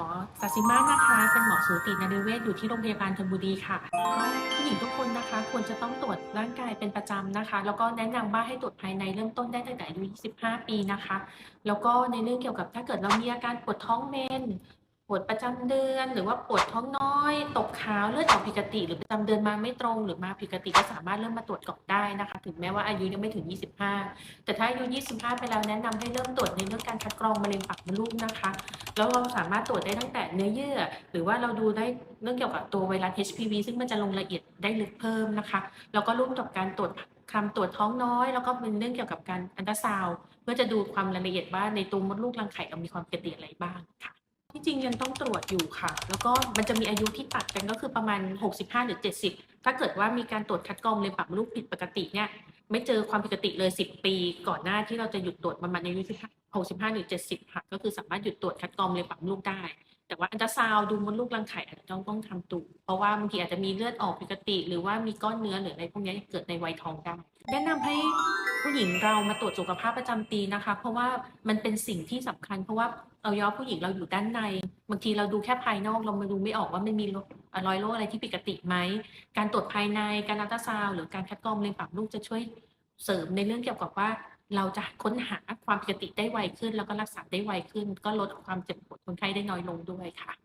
หมอศาสิมานะคะ เป็นหมอสูตินรีเวชอยู่ที่โรงพยาบาลธนบุรีค่ะผู้หญิงทุกคนนะคะควรจะต้องตรวจร่างกายเป็นประจำนะคะ แล้วก็แนะนำว่าให้ตรวจภายในเริ่มต้นได้ตั้งแต่อายุ 25 ปีนะคะ แล้วก็ในเรื่องเกี่ยวกับถ้าเกิดเรามีอาการปวดท้องเมนปวดประจำเดือน หรือว่าปวดท้องน้อย ตกขาวเลือดออกผิดปกติ หรือประจำเดือนมาไม่ตรง หรือมาผิดปกติก็สามารถเริ่มมาตรวจก่อนได้นะคะ ถึงแม้ว่าอายุยังไม่ถึง 25 แต่ถ้าอายุ 25 ไปแล้วแนะนำให้เริ่มตรวจในเรื่องการคัดกรองมะเร็งปากมดลูกนะคะ แล้วเราสามารถตรวจได้ตั้งแต่เนื้อเยื่อ หรือว่าเราดูได้เรื่องเกี่ยวกับตัวไวรัส HPV ซึ่งมันจะลงรายละเอียดได้ลึกเพิ่มนะคะ แล้วก็ร่วมกับการตรวจคำตรวจท้องน้อย แล้วก็เป็นเรื่องเกี่ยวกับการอันตราซาวเพื่อจะดูความรายละเอียดว่าในตัวมดลูกรังไข่เรามีความปกติอะไรบ้างค่ะที่จริงยังต้องตรวจอยู่ค่ะ แล้วก็มันจะมีอายุที่ตัดกันก็คือประมาณ 65 หรือ 70 ถ้าเกิดว่ามีการตรวจคัดกรองเลยปรับลูกผิดปกติเนี่ยไม่เจอความผิดปกติเลย 10 ปี ก่อนหน้าที่เราจะหยุดตรวจประมาณอายุ 65 หรือ 70 ค่ะ ก็คือสามารถหยุดตรวจคัดกรองเลยปรับลูกได้ แต่ว่าอันตราซาวดูมดลูกรังไข่อาจจะต้องต้องทำตูเพราะว่าบางทีอาจจะมีเลือดออกผิดปกติ หรือว่ามีก้อนเนื้อหรืออะไรพวกนี้เกิดในวัยทองได้แนะนำให้ผู้หญิงเรามาตรวจสุขภาพประจำปีนะคะ เพราะว่ามันเป็นสิ่งที่สำคัญ เพราะว่าเอวัยวะผู้หญิงเราอยู่ด้านใน บางทีเราดูแค่ภายนอกเรามาดูไม่ออกว่ามันมีรอยโรคอะไรที่ผิดปกติไหม การตรวจภายในการอัลตราซาวหรือการคัดกรองเร็งปากมลูกจะช่วยเสริมในเรื่องเกี่ยวกับว่า เราจะค้นหาความผิดปกติได้ไวขึ้น แล้วก็รักษาได้ไวขึ้น ก็ลดความเจ็บปวดคนไข้ได้น้อยลงด้วยค่ะ